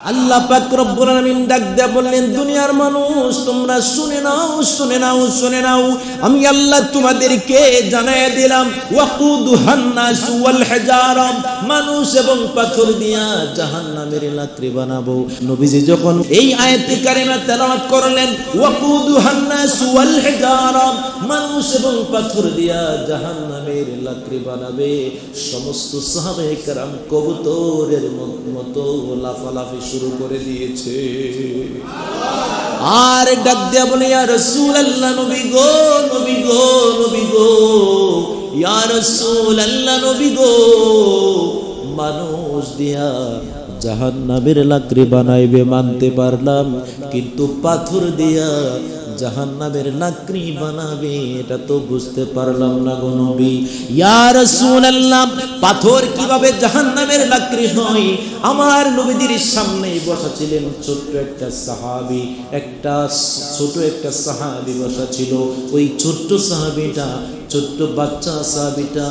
আল্লাহ ডাক দেয়া বললেন, দুনিয়ার মানুষ, তোমরা শুনে নাও শুনে নাও শুনে নাও। আমি আল্লাহ তোমাদেরকে দিলাম মানুষ এবং পাথর দিয়া জাহান্নামের লাকড়ি বানাবো। নবীজি যখন এই আয়াতে কারিমা তেলাওয়াত করলেন ওয়াকুদুহান নাস ওয়াল হিজারা মানুষ এবং পাথর দিয়া জাহান্নামের লাকড়ি বানাবে। সমস্ত সাহাবায়ে কেরাম কবুতরের মতো লাফালাফি শুরু করে দিয়েছে। আর ডাক দেয়া বলে, ইয়া আল্লাহ নবী গো নবী গো নবী গো, ইয়া আল্লাহ নবী গো। মানুষ দিয়া জাহান্নামের লাকড়ি বানাইবে মানতে পারলাম, কিন্তু পাথর দিয়া জাহান্নামের লাকড়ি বানাবে, এটা তো বুঝতে পারলাম না গো নবী। ইয়া রাসূলুল্লাহ, পাথর কীভাবে জাহান্নামের লাকড়ি হয়? আমার নবীদের সামনে বসা ছিলেন ছোট্ট একটা সাহাবি, একটা ছোট একটা সাহাবি বসা ছিল ওই ছোট্ট সাহাবীটা ছোট্ট বাচ্চা সাহাবিটা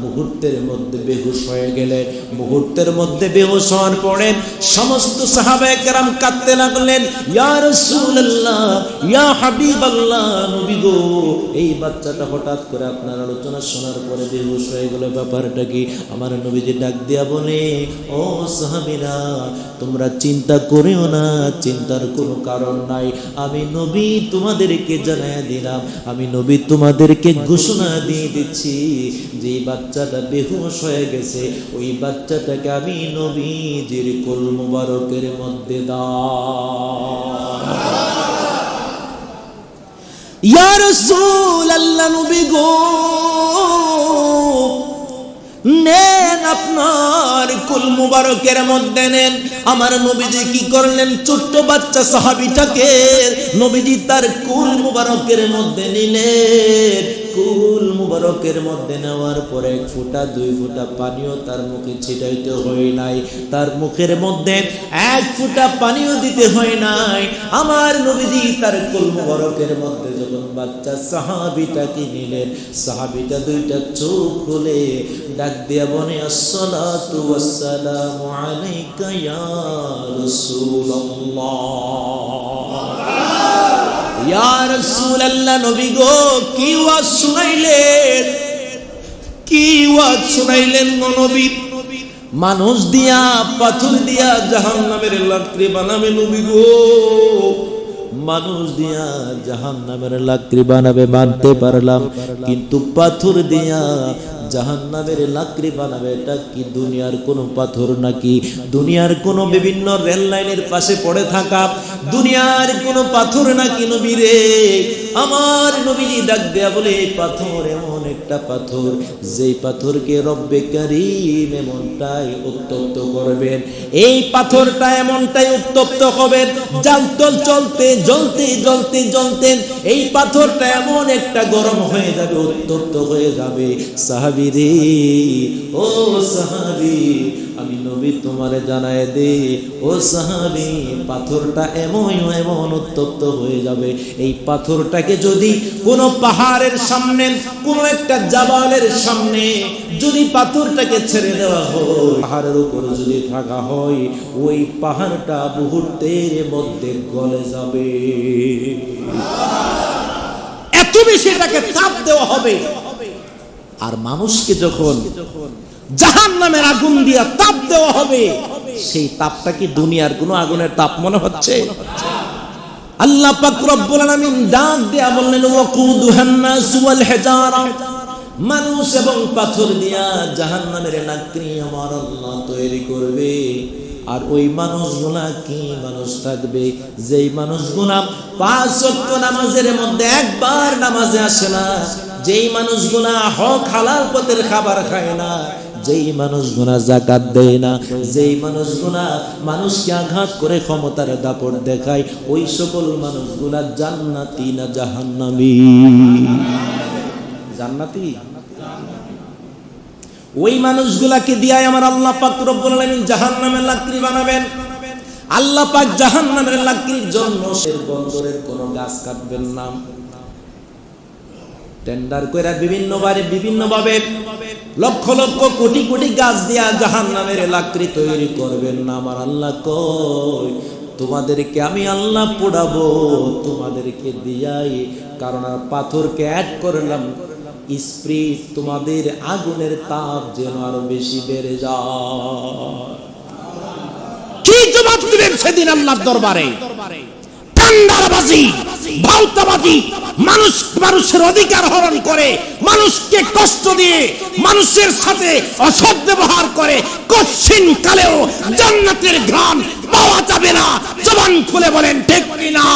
মুহূর্তের মধ্যে বেহুশ হয়ে গেলেন। মুহূর্তের মধ্যে বেহুশ হওয়ার পরে সমস্ত সাহাবায়ে কেরাম কাঁদতে লাগলেন, ইয়া রাসূলুল্লাহ, ইয়া হাবিবাল্লাহ, নবী গো। এই বাচ্চাটা হঠাৎ করে আপনার আলোচনা শোনার পরে বেহুশ হয়ে গেল। ব্যাপারটা কি? আমার নবীজি ডাক দিয়া বলে, ও সাহাবীরা, তোমরা চিন্তা করিও না, চিন্তার কোনো কারণ নাই। আমি নবী তোমাদেরকে জানায় দিলাম। আমি নবী তোমাদেরকে ঘোষণা দিয়ে দিচ্ছি, যে বাচ্চাটা বেহুশ হয়ে গেছে, ওই বাচ্চাটাকে আমি নবীজির কোল মুবারকের মধ্যে গো, নেন আপনার কুল মুবারকের মধ্যে নেন। আমার নবীজি কি করলেন? ছোট্ট বাচ্চা সাহাবিটাকে নবীজি তার কুল মুবারকের মধ্যে নিলেন। কুল মুবারকের মধ্যে নেওয়ার পরে এক ফুটা, দুই ফুটা পানিও তার মুখে ছিটাইতে হয় নাই। তার মুখের মধ্যে এক ফুটা পানিও দিতে হয় নাই। আমার নবীজি তার কুল মুবারকের মধ্যে যখন বাচ্চা সাহাবিটাকে নিলেন, সাহাবিটা দুইটা চোখ খুলে ডাক দিয়া বনে আসসালাতু ওয়াসসালামু আলাইকা ইয়া রাসূলুল্লাহ। ইয়া নবী গো, কি ওয়াজ শুনাইলেন? কি ওয়াজ শুনাইলেন গো নবী? মানুষ দিয়া, পাথর দিয়া জাহান্নামের লাকড়ি বানাবে নবী গো। মানুষ দিয়া জাহান্নামের লাকড়ি বানাবে, মানতে পারলাম। কিন্তু পাথর দিয়া জাহান্নামের লাকড়ি বানাবে, এটা কি দুনিয়ার কোনো পাথর নাকি? দুনিয়ার কোনো বিভিন্ন রেল লাইনের পাশে পড়ে থাকা, দুনিয়ার কোনো পাথর নাকি নবী রে আমার নবী ডাক দেয়া বলে, পাথর এমন একটা পাথর, যেই পাথরকে রব্বে কারিম এমনটাই উত্তপ্ত করবেন। এই পাথরটা এমনটাই উত্তপ্ত হবে জালতল চলতে, জ্বলতে জ্বলতে জ্বলতে, এই পাথরটা এমন একটা গরম হয়ে যাবে, উত্তপ্ত হয়ে যাবে। সাহাবি রে ও সাহাবি আমি নবী তোমারে জানায় দে ও সাহাবি, পাথরটা এমন এমন উত্তপ্ত হয়ে যাবে। এই পাথরটাকে যদি কোনো পাহাড়ের সামনে, কোনো একটা জাবালের সামনে যদি পাথরটাকে ছেড়ে দেওয়া হয়, পাহাড়ের উপর যদি থাকা হয়, ওই পাহাড়টা মুহূর্তের মধ্যে গলে যাবে। এত বেশি এটাকে চাপ দেওয়া হবে। আর মানুষকে যখন জাহান নামের আগুন দিয়া তাপ দেওয়া হবে। সেই তাপটা কি দুনিয়ার কোন আগুনের তাপ মনে হচ্ছে? আল্লাহ পাক রব্বুল আলামিন ডাক দেয়া বললেন ওয়াকুদুহান নাস ওয়াল হিজারা। মানুষ এবং পাথর দিয়া লাকড়ি আমার আল্লাহ তৈরি করবে। আর ওই মানুষগুলা কি মানুষ থাকবে? যেই মানুষগুলা পাঁচ ওয়াক্ত নামাজের মধ্যে একবার নামাজে আসে না, যেই মানুষগুলা হক হালাল পথের খাবার খায় না যেই মানুষগুলা জাকাত দেয় না, যেই মানুষগুলা মানুষকে আঘাত করে ক্ষমতার দাপট দেখায়, ওই সকল মানুষগুলা জান্নাতি না জাহান্নামী? জান্নাতি? ওই মানুষগুলাকে দিয়ে আমার আল্লাহ পাক রব্বুল আলামিন জাহান্নামের লাকড়ি বানাবেন। আল্লাহ পাক জাহান্নামের লাকড়ির জন্য সে বন্দরের কোনো গাছ কাটবেন না। টেন্ডার কইরা বিভিন্ন বারে বিভিন্ন ভাবে লক্ষ লক্ষ কোটি কোটি গাছ দিয়া জাহান নামের লাকড়ি তৈরি করবেন না। আমার আল্লাহ কই তোমাদেরকে আমি আল্লাহ পোড়াবো, তোমাদেরকে দিয়াই। কারণ আর পাথরকে অ্যাড করলাম স্প্রিট তোমাদের আগুনের তাপ যেন আরও বেশি বেড়ে যায়। কি জবাব দিবেন সেদিন আল্লাহর দরবারে? ঠান্ডাবাজি ভাউতাবাজি মানুষ মানুষের অধিকার হরণ করে, মানুষকে কষ্ট দিয়ে, মানুষের সাথে অসৎ ব্যবহার করে কশ্চিন কালেও জান্নাতের ঘ্রাণ পাওয়া যাবে না। জবান খুলে বলেন, ঠিক কিনা?